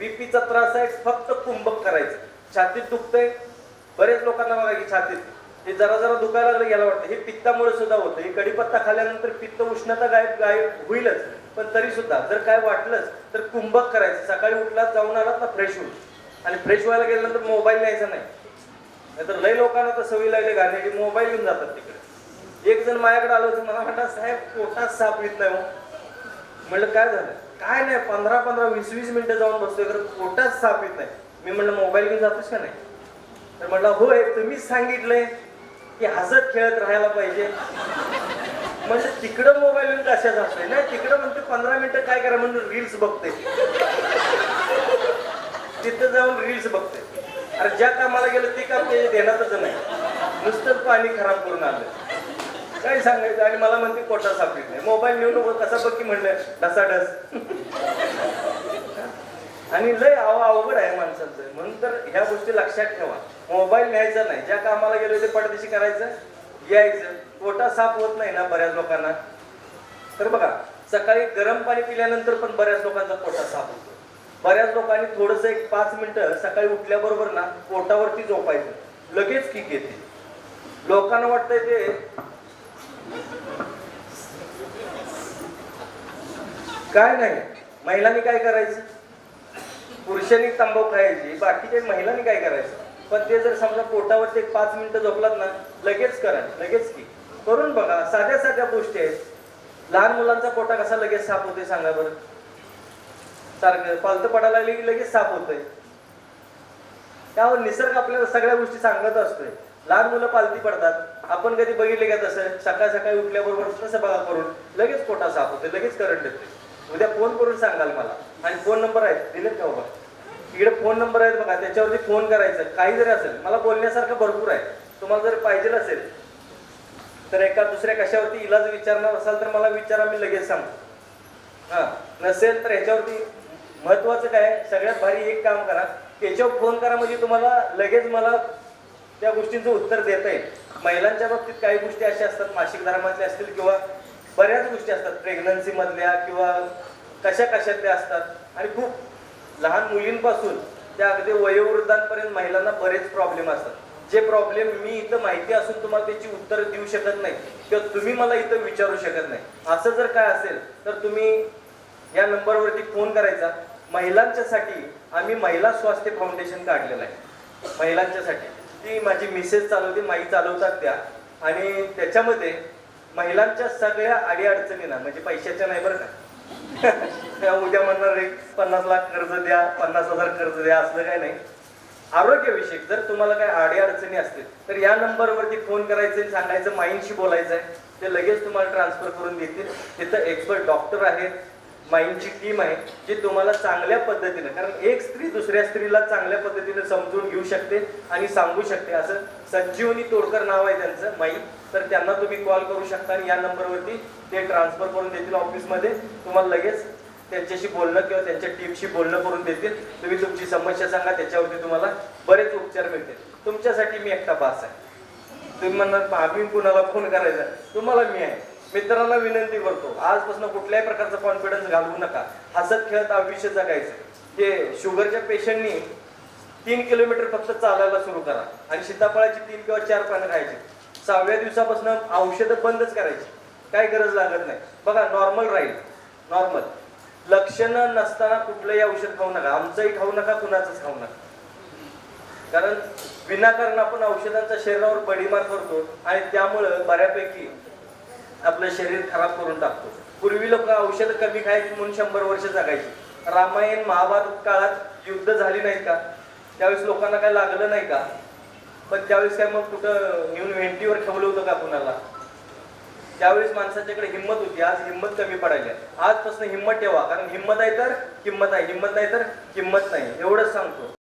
बीपीचा त्रास आहे फक्त कुंभक करायचं. छातीत दुखतंय बरेच लोकांना बघा की छातीत. हे जरा जरा दुखायला लागलं याला वाटतं. हे पित्तामुळे सुद्धा होतं. हे कडीपत्ता खाल्ल्यानंतर पित्त उष्णता गायब गायब होईलच. पण तरी सुद्धा जर काय वाटलंच तर कुंभक करायचं. सकाळी उठला जाऊन आलात ना फ्रेश होऊन. आणि फ्रेश व्हायला गेल्यानंतर मोबाईल न्यायचा नाही. नाहीतर लय लोकांना तर सवय लागली गाण्याची मोबाईल घेऊन जातात तिकडे. एक जण माझ्याकडे आलो होतं मला म्हणतात साहेब पोटात साप येत नाही हो. म्हणलं काय झालं? काय नाही पंधरा पंधरा वीस वीस मिनिटं जाऊन बसतोय तर पोटात साप येत नाही. मी म्हणलं मोबाईल घेऊन जातोस का नाही? तर म्हणलं होय तुम्हीच सांगितलंय की हसत खेळत राहायला पाहिजे. म्हणजे तिकडं मोबाईल घेऊन कशाच असतोय नाही तिकडं म्हणते पंधरा मिनिटं काय करा? म्हणून रील्स बघते तिथं जाऊन रील्स बघते अरे ज्या कामाला गेलं ते काम ते देण्यातच नाही. नुसतंच पाणी खराब करून आलं काय सांगायचं? आणि मला म्हणते कोटा सापडत नाही. मोबाईल नेऊ नको कसा बघ की म्हणलं ढसाढस आणि लय आवा अवघड आहे माणसांचं. म्हणून तर ह्या गोष्टी लक्षात ठेवा. मोबाईल न्यायचा नाही. ज्या कामाला गेलो ते पडदेशी करायचं यायचं. कोटा साफ होत नाही ना बऱ्याच लोकांना. तर बघा सकाळी गरम पाणी पिल्यानंतर पण बऱ्याच लोकांचा पोटा साफ होतो. बऱ्याच लोकांनी थोडस एक पाच मिनिटं सकाळी उठल्याबरोबर ना पोटावरती झोपायचं. लगेच किक येते. लोकांना वाटतंय ते काय नाही. महिलांनी काय करायचं? पुरुषांनी तंबाखू खायची बाकीच्या महिलांनी काय करायचं? पण ते जर समजा पोटावरती एक पाच मिनिटं झोपलात ना लगेच करा लगेच की. करून बघा साध्या साध्या गोष्टी आहेत. लहान मुलांचा पोटा कसा लगेच साफ होते सांगा बरं? सारखं पालतं पडायला लागली की लगेच साफ होतंय. त्यावर निसर्ग आपल्याला सगळ्या गोष्टी सांगत असतोय. लहान मुलं पालती पडतात. आपण कधी बघितले का तसं? सकाळ सकाळी उठल्याबरोबर तसं बघा करून लगेच पोटा साफ होते लगेच करंट येते उद्या फोन करून सांगाल मला. आणि फोन नंबर आहेत. दिलेत का बाबा? इकडे फोन नंबर आहेत बघा. त्याच्यावरती फोन करायचं. काही जरी असेल मला बोलण्यासारखं भरपूर आहे. तुम्हाला जर पाहिजे असेल तर एका दुसऱ्या कशावरती इलाज विचारणार असाल तर मला विचारा मी लगेच सांगतो. हां. नसेल तर ह्याच्यावरती महत्त्वाचं काय? आहे, सगळ्यात भारी एक काम करा. त्याच्यावर फोन करा म्हणजे तुम्हाला लगेच मला त्या गोष्टींचं उत्तर देता येईल. महिलांच्या बाबतीत काही गोष्टी अशा असतात मासिक धर्मातल्या असतील किंवा बऱ्याच गोष्टी असतात प्रेग्नन्सीमधल्या किंवा कशा कशातल्या असतात. आणि खूप लहान मुलींपासून त्या अगदी वयोवृद्धांपर्यंत महिलांना बरेच प्रॉब्लेम असतात. जे प्रॉब्लेम मी इथं माहिती असून तुम्हाला त्याची उत्तरं देऊ शकत नाही किंवा तुम्ही मला इथं विचारू शकत नाही. असं जर काय असेल तर तुम्ही या नंबरवरती फोन करायचा. महिलांच्यासाठी आम्ही महिला स्वास्थ्य फाउंडेशन काढलेलं आहे. महिलांच्यासाठी. ती माझी मिसेस चालवते माई चालवतात त्या. आणि त्याच्यामध्ये महिलांच्या सगळ्या अडीअडचणींना म्हणजे पैशाच्या नाही बरं का. त्या उद्या म्हणणार रे पन्नास लाख कर्ज द्या पन्नास हजार कर्ज द्या असलं काय नाही. आरोग्यविषयक जर तुम्हाला काय अडीअडचणी असतील तर या नंबरवरती फोन करायचं आणि सांगायचं माईंशी बोलायचं आहे ते लगेच तुम्हाला ट्रान्सफर करून देतील. तिथं एक्सपर्ट डॉक्टर आहेत माईंची टीम आहे जी तुम्हाला चांगल्या पद्धतीनं कारण एक स्त्री दुसऱ्या स्त्रीला चांगल्या पद्धतीनं समजून घेऊ शकते आणि सांगू शकते. असं संजीवनी तोडकर नाव आहे त्यांचं माई. तर त्यांना तुम्ही कॉल करू शकता आणि या नंबरवरती ते ट्रान्सफर करून देतील ऑफिसमध्ये तुम्हाला लगेच त्यांच्याशी बोलणं किंवा त्यांच्या टीमशी बोलणं करून देतील. तुम्ही तुमची समस्या सांगा त्याच्यावरती तुम्हाला बरेच उपचार मिळतील. तुमच्यासाठी मी एकटा पास आहे. तुम्ही म्हणणार आम्ही कुणाला फोन करायचा? तुम्हाला मी आहे. मित्रांना विनंती करतो आजपासून कुठल्याही प्रकारचा कॉन्फिडन्स घालवू नका. हसत खेळत आयुष्य जगायचं. ते शुगरच्या पेशंटनी तीन किलोमीटर फक्त चालायला सुरू करा. आणि सीताफळाची तीन किंवा चार पानं खायची. सहाव्या दिवसापासून औषधं बंदच करायची. काय गरज लागत नाही. बघा नॉर्मल राहील. नॉर्मल लक्षणं नसताना कुठलंही औषध खाऊ नका. आमचंही खाऊ नका कुणाचंच खाऊ नका. कारण विनाकारण आपण औषधांचा शरीरावर बडीमार करतो आणि त्यामुळं बऱ्यापैकी आपलं शरीर खराब करून टाकतो. पूर्वी लोक औषधं कमी खायची म्हणून शंभर वर्ष जगायची. रामायण महाभारत काळात युद्ध झाली नाहीत का? त्यावेळेस लोकांना काय लागलं नाही का? पण त्यावेळेस काय मग कुठं नेऊन व्हेंटीवर ठेवलं होतं का कुणाला? त्यावेळेस माणसाच्याकडे हिंमत होती. आज हिंमत कमी पडायला. आजपासून हिंमत ठेवा. कारण हिंमत आहे तर किंमत आहे हिंमत नाही तर किंमत नाही. एवढंच सांगतो.